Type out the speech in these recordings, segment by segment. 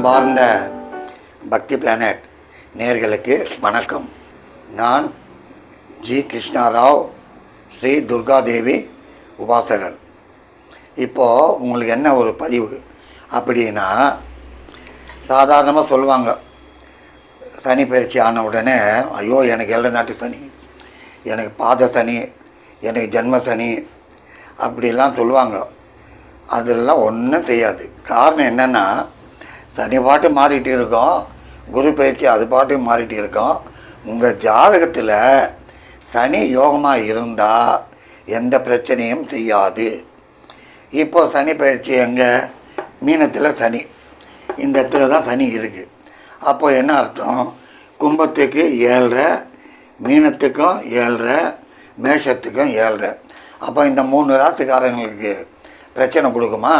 அன்பார்ந்த பக்தி பிளானட் நேர்களுக்கு வணக்கம். நான் ஜி கிருஷ்ணாராவ் ஸ்ரீ துர்காதேவி உபாசகர். இப்போது உங்களுக்கு என்ன ஒரு பதிவு அப்படின்னா சாதாரணமாக சொல்லுவாங்க. சனி பயிற்சி ஆன உடனே ஐயோ எனக்கு எல்லா நாட்டு சனி எனக்கு பாத சனி எனக்கு ஜென்ம சனி அப்படிலாம் சொல்லுவாங்க. அதெல்லாம் ஒன்றும் செய்யாது காரணம் என்னென்னா சனி பாட்டு மாறிட்டு இருக்கோம். குரு பயிற்சி அது பாட்டு மாறிட்டு இருக்கோம். உங்கள் ஜாதகத்தில் சனி யோகமாக இருந்தால் எந்த பிரச்சனையும் செய்யாது. இப்போ சனி பயிற்சி எங்கே? மீனத்தில் சனி. இந்த இடத்துல தான் சனி இருக்குது அப்போது என்ன அர்த்தம்? கும்பத்துக்கு ஏழ்ரை மீனத்துக்கும் ஏழ்ரை மேஷத்துக்கும் ஏழ்ரை. அப்போ இந்த மூணு ராத்துக்காரங்களுக்கு பிரச்சனை கொடுக்குமா?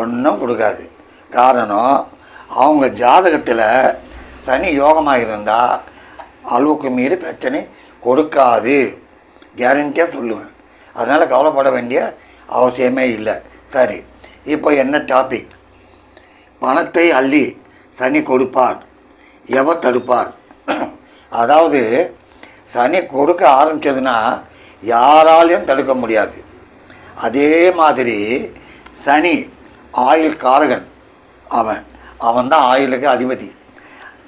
ஒன்றும் கொடுக்காது. காரணம் அவங்க ஜாதகத்தில் சனி யோகமாக இருந்தால் அளவுக்கு மீறி பிரச்சனை கொடுக்காது. கேரண்டியாக சொல்லுவேன். அதனால் கவலைப்பட வேண்டிய அவசியமே இல்லை. சரி இப்போ என்ன டாபிக் பணத்தை அள்ளி சனி கொடுப்பார். எவர் தடுப்பார்? அதாவது சனி கொடுக்க ஆரம்பிச்சதுன்னா யாராலையும் தடுக்க முடியாது. அதே மாதிரி சனி ஆயுள் காரகன் அவன் அவன் தான் ஆயுளுக்கு அதிபதி.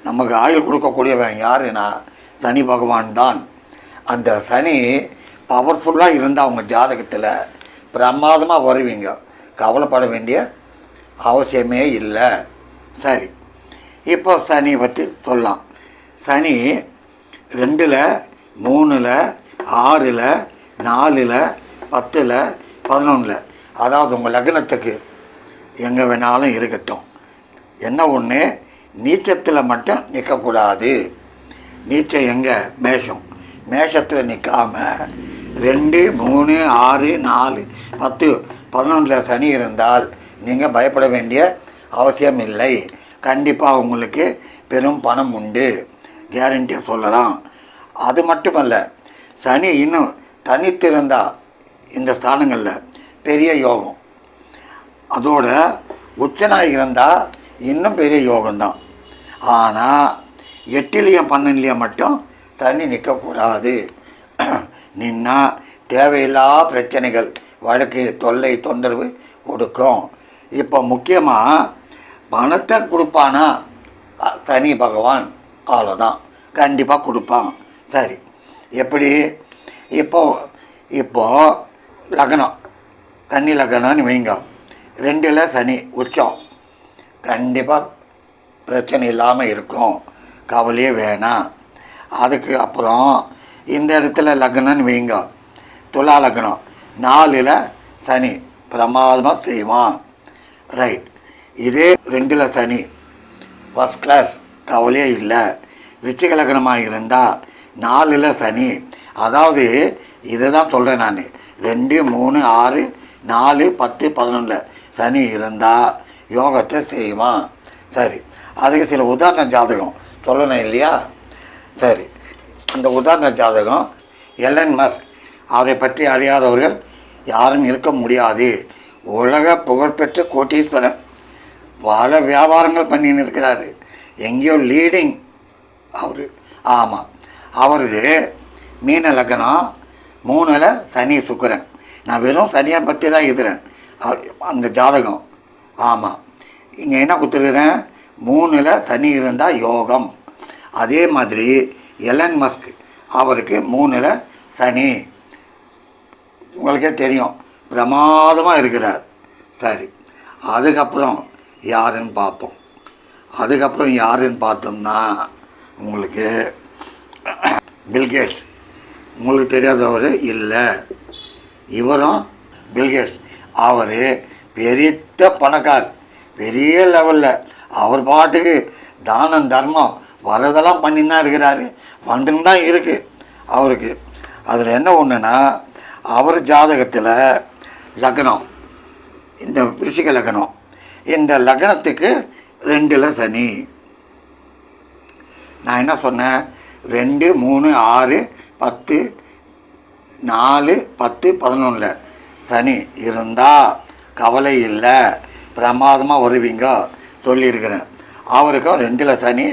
நமக்கு ஆயுள் கொடுக்கக்கூடியவன் யாருன்னா சனி பகவான் தான். அந்த சனி பவர்ஃபுல்லாக இருந்தால் அவங்க ஜாதகத்தில் பிரமாதமாக வருவீங்க. கவலைப்பட வேண்டிய அவசியமே இல்லை. சரி இப்போ சனி பற்றி சொல்லலாம். சனி ரெண்டில் மூணில் ஆறில் நாலில் பத்தில் பதினொன்றில் அதாவது உங்கள் லக்னத்துக்கு எங்கே வேணாலும் இருக்கட்டும். என்ன ஒன்று நீச்சத்தில் மட்டும் நிற்கக்கூடாது நீச்சம் எங்கே? மேஷம். மேஷத்தில் நிற்காமல் ரெண்டு மூணு ஆறு நாலு பத்து பதினொன்றில் சனி இருந்தால் நீங்கள் பயப்பட வேண்டிய அவசியம் இல்லை. கண்டிப்பாக உங்களுக்கு பெரும் பணம் உண்டு. கேரண்டியாக சொல்லலாம். அது மட்டுமல்ல சனி இன்னும் தனித்திருந்தால் இந்த ஸ்தானங்களில் பெரிய யோகம். அதோட உச்சனாக இருந்தால் இன்னும் பெரிய யோகம்தான். ஆனால் எட்டிலையும் பன்னெண்டுலையும் மட்டும் தண்ணி நிற்கக்கூடாது நின்னா தேவையில்லா பிரச்சனைகள் வழக்கு தொல்லை தொந்தரவு கொடுக்கும். இப்போ முக்கியமாக பணத்தை கொடுப்பானா? தனி பகவான் அவ்வளோதான் கண்டிப்பாக கொடுப்பான். சரி. எப்படி? இப்போ இப்போ லக்னம். கன்னி லக்னம்னு வைங்க. ரெண்டில் சனி உச்சம். கண்டிப்பாக பிரச்சனை இல்லாமல் இருக்கும். கவலையே வேணாம். அதுக்கு அப்புறம் இந்த இடத்துல லக்னம்னு வைங்க. துலா லக்னம். நாலில் சனி பிரமாதமாக செய்வான். ரைட் இதே ரெண்டில் சனி. ஃபஸ்ட் கிளாஸ் கவலையே இல்லை. விச்சிக லக்னமாக இருந்தால் நாலில் சனி. அதாவது இதை தான் சொல்கிறேன் நான். ரெண்டு மூணு ஆறு நாலு பத்து பதினொன்றில் சனி இருந்தால் யோகத்தை செய்யுமா? சரி. அதுக்கு சில உதாரண ஜாதகம். சொல்லணும் இல்லையா? சரி. அந்த உதாரண ஜாதகம் எலன் மஸ்க். அவரை பற்றி அறியாதவர்கள் யாரும் இருக்க முடியாது. உலக புகழ்பெற்ற கோட்டீஸ்வரன். பல வியாபாரங்கள் பண்ணின்னு இருக்கிறாரு. எங்கேயோ லீடிங் அவர். ஆமாம் அவரது மீன லக்னம் மூணில் சனி சுக்கரன். நான் வெறும் சனியை பற்றி தான் எழுதுறேன் அந்த ஜாதகம். ஆமாம் இங்கே என்ன கொடுத்துருக்குறேன்? மூணில் சனி இருந்தால் யோகம். அதே மாதிரி எலன் மஸ்க் அவருக்கு மூணில் சனி. உங்களுக்கே தெரியும். பிரமாதமாக இருக்கிறார். சரி. அதுக்கப்புறம் யாருன்னு பார்ப்போம். அதுக்கப்புறம் யாருன்னு பார்த்தோம்னா உங்களுக்கு பில்கேட்ஸ் உங்களுக்கு தெரியாதவர் இல்லை. இவரும் பில்கேட்ஸ் அவர் பெரிய பணக்கார் பெரிய லெவலில் அவர் பாட்டுக்கு தானம் தர்மம் வரதெல்லாம் பண்ணி தான் இருக்கிறாரு. வந்துன்னு தான் இருக்குது அவருக்கு. அதில் என்ன ஒன்றுன்னா அவர் ஜாதகத்தில் லக்னம். இந்த ரிஷிக லக்னம். இந்த லக்னத்துக்கு ரெண்டில் சனி. நான் என்ன சொன்னேன்? ரெண்டு மூணு ஆறு பத்து நாலு பத்து பதினொன்றில் சனி இருந்தால் கவலை இல்லை. பிரமாதமாக வருவீங்க சொல்லியிருக்கிறேன். அவருக்கும் ரெண்டில் சனி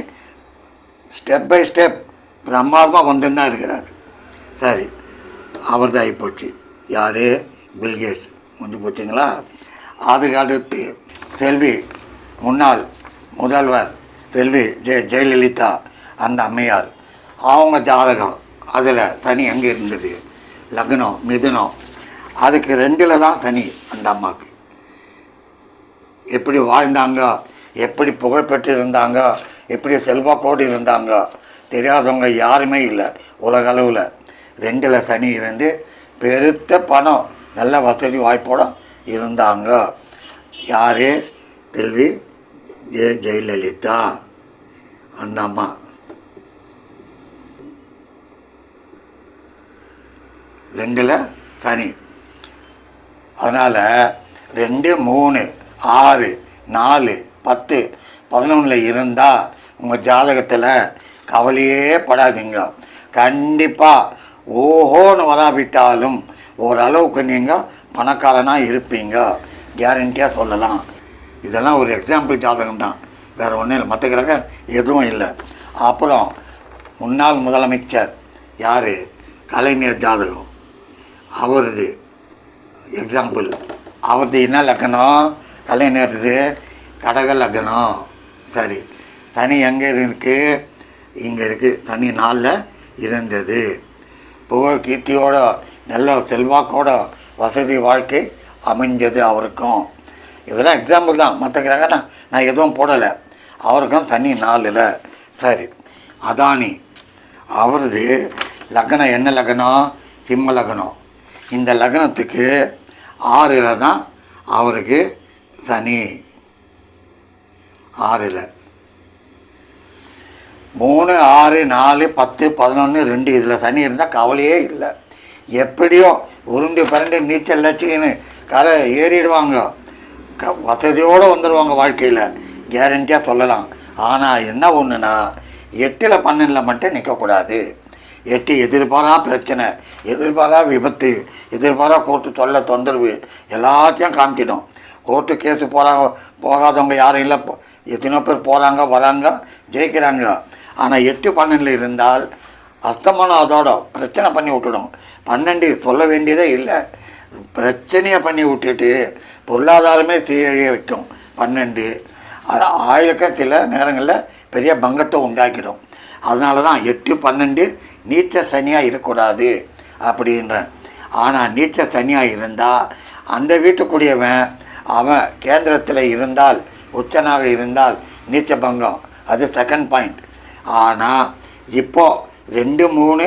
ஸ்டெப் பை ஸ்டெப் பிரமாதமாக வந்துன்னு தான் இருக்கிறார். சரி அவர் தான் ஆகிப்போச்சு யார்? பில்கேட்ஸ் முடிஞ்சு போச்சுங்களா? அதுக்கடுத்து செல்வி முன்னாள் முதல்வர் செல்வி ஜெய ஜெயலலிதா அந்த அம்மையார். அவங்க ஜாதகம் அதில் சனி எங்கே இருந்தது? லக்னம் மிதுனம். அதுக்கு ரெண்டில் தான் சனி அந்த அம்மாவுக்கு எப்படி வாழ்ந்தாங்க? எப்படி புகழ்பெற்று இருந்தாங்க எப்படி செல்வாக்கோடு இருந்தாங்க? தெரியாதவங்க யாருமே இல்லை உலக அளவில். ரெண்டில் சனி இருந்து பெருத்த பணம் நல்ல வசதி வாய்ப்போட இருந்தாங்க. யார்? செல்வி ஏ ஜெயலலிதா அந்த அம்மா. ரெண்டில் சனி. அதனால் ரெண்டு மூணு. ஆறு நாலு பத்து பதினொன்றில் இருந்தால் உங்கள் ஜாதகத்தில் கவலையே படாதீங்க. கண்டிப்பாக ஓஹோன்னு வராவிட்டாலும் ஓரளவுக்கு நீங்கள் பணக்காரனாக இருப்பீங்க. கேரண்டியாக சொல்லலாம். இதெல்லாம் ஒரு எக்ஸாம்பிள் ஜாதகம் தான். வேறு ஒன்றும் இல்லை. மற்ற கிரகம் எதுவும் இல்லை. அப்புறம் முன்னாள் முதலமைச்சர் யார்? கலைஞர் ஜாதகம். அவரது. எக்ஸாம்பிள் அவரது என்ன லக்கணம்? கலைஞரது கடக லக்னம். சரி. தனி எங்கே இருக்கு? இங்கே இருக்குது தனி நாளில் இருந்தது. புகழ் கீர்த்தியோட நல்ல செல்வாக்கோட வசதி வாழ்க்கை அமைஞ்சது அவருக்கும். இதெல்லாம் எக்ஸாம்பிள் தான். மற்ற கிரகம் நான் நான் எதுவும் போடலை. அவருக்கும் தனி நாளில். சரி. அதானி. அவரது லக்னம். என்ன லக்னம்? சிம்ம லக்னம். இந்த லக்னத்துக்கு ஆறில் தான் அவருக்கு சனி ஆறில். மூணு ஆறு நாலு பத்து பதினொன்று ரெண்டு இதில் சனி இருந்தால் கவலையே இல்லை. எப்படியோ உருண்டு பரண்டு நீச்சல் லட்சிக்கன்னு கரை ஏறிடுவாங்க. க வசதியோடு வந்துடுவாங்க வாழ்க்கையில். கேரண்டியாக சொல்லலாம். ஆனால் என்ன ஒன்றுனா எட்டில் பன்னெண்டில் மட்டும் நிற்கக்கூடாது எட்டு எதிர்பாரா பிரச்சனை எதிர்பாரா விபத்து எதிர்பாரா கூட்டு தொல்லை தொந்தரவு எல்லாத்தையும் காமிச்சிடும் கோர்ட்டு கேஸு போகிறாங்க போகாதவங்க யாரும் இல்லை. போ- எத்தனையோ பேர் போகிறாங்க வராங்க ஜெயிக்கிறாங்க. ஆனால் எட்டு பன்னெண்டில் இருந்தால் அஸ்தமானம் அதோட பிரச்சனை பண்ணி விட்டுடும். பன்னெண்டு சொல்ல வேண்டியதே இல்லை. பிரச்சனையை பண்ணி விட்டுட்டு பொருளாதாரமே சீரழிய வைக்கும். பன்னெண்டு அது ஆயிரக்கம் சில நேரங்களில் பெரிய பங்கத்தை உண்டாக்கிடும். அதனால தான் எட்டு பன்னெண்டு நீச்ச சனியாக இருக்கக்கூடாது அப்படின்றேன். ஆனால் நீச்ச சனியாக இருந்தால் அந்த வீட்டுக்குடியவன் அவன் கேந்திரத்தில் இருந்தால் உச்சனாக இருந்தால் நீச்ச பங்கம். அது செகண்ட் பாயிண்ட் ஆனால் இப்போது ரெண்டு மூணு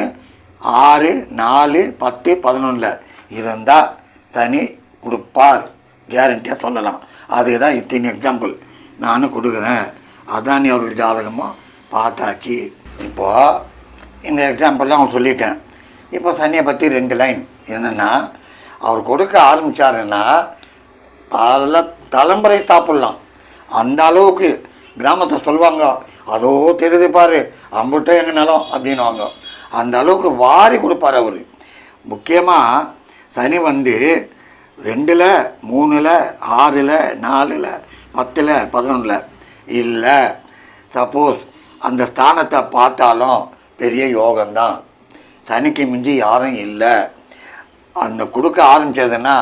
ஆறு நாலு பத்து பதினொன்றில் இருந்தால் தனி கொடுப்பார். கேரண்டியாக சொல்லலாம். அதுதான் இத்தனை எக்ஸாம்பிள் நானும் கொடுக்குறேன். அதானி அவர்கள் ஜாதகமும் பார்த்தாச்சு. இப்போது இந்த எக்ஸாம்பிள்லாம் அவன் சொல்லிட்டேன். இப்போ சனியை பற்றி ரெண்டு லைன் என்னென்னா அவர் கொடுக்க ஆரம்பித்தாருன்னா பல தலைமுறை சாப்பிட்லாம். அந்த அளவுக்கு கிராமத்தை சொல்லுவாங்க அதோ தெரியுது பாரு அம்புட்டும் எங்கள் நிலம் அப்படின்வாங்க அந்த அளவுக்கு வாரி கொடுப்பார் அவர். முக்கியமாக சனி வந்து ரெண்டில் மூணில் ஆறில் நாலில் பத்தில் பதினொன்றில் இல்லை சப்போஸ் அந்த ஸ்தானத்தை பார்த்தாலும் பெரிய யோகம்தான். சனிக்கு மிஞ்சி யாரும் இல்லை. அந்த கொடுக்க ஆரம்பித்ததுன்னா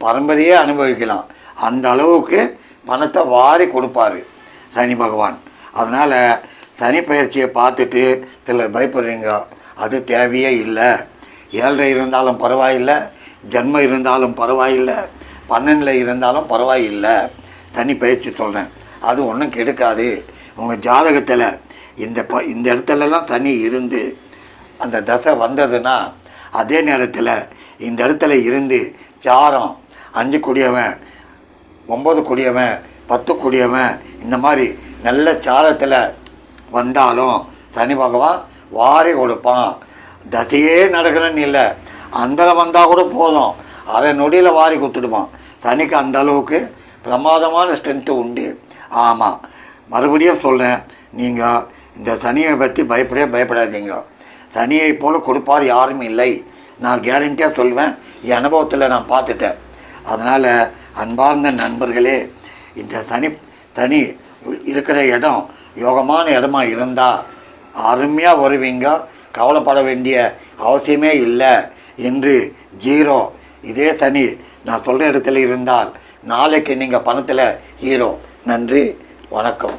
பரம்பரையே அனுபவிக்கலாம். அந்த அளவுக்கு பணத்தை வாரி கொடுப்பாரு சனி பகவான். அதனால் சனி பயிற்சியை பார்த்துட்டு சிலர் பயப்படுறீங்க. அது தேவையே இல்லை. ஏழரை இருந்தாலும் பரவாயில்லை ஜென்மம் இருந்தாலும் பரவாயில்லை பன்னெண்டில் இருந்தாலும் பரவாயில்லை. தனி பயிற்சி சொல்கிறேன் அது ஒன்றும் கெடுக்காது. உங்கள் ஜாதகத்தில் இந்த ப இந்த இடத்துலலாம் சனி இருந்து அந்த தசை வந்ததுன்னா அதே நேரத்தில் இந்த இடத்துல இருந்து சாரம் அஞ்சு குடியவன் ஒம்பது குடியவன் பத்து குடியவன் இந்த மாதிரி நல்ல சாரத்தில் வந்தாலும் சனி பகவான் வாரி கொடுப்பான். தசையே நடக்கணும்னு இல்லை. அந்தல வந்தால் கூட போதும். அரை நொடியில் வாரி கொடுத்துடுவான். சனிக்கு அந்த அளவுக்கு பிரமாதமான ஸ்ட்ரென்த்து உண்டு. ஆமாம் மறுபடியும் சொல்கிறேன் நீங்கள் இந்த சனியை பற்றி பயப்படவே பயப்படாதீங்க. சனியை போல் கொடுப்பார் யாரும் இல்லை. நான் கேரண்டியாக சொல்வேன். என் அனுபவத்தில் நான் பார்த்துட்டேன். அதனால் அன்பார்ந்த நண்பர்களே இந்த சனி சனி இருக்கிற இடம் யோகமான இடமா இருந்தால் அருமையாக வருவீங்க. கவலைப்பட வேண்டிய அவசியமே இல்லை. என்று ஜீரோ. இதே சனி நான் சொல்கிற இடத்துல இருந்தால் நாளைக்கு நீங்கள் பணத்தில் ஹீரோ நன்றி. வணக்கம்.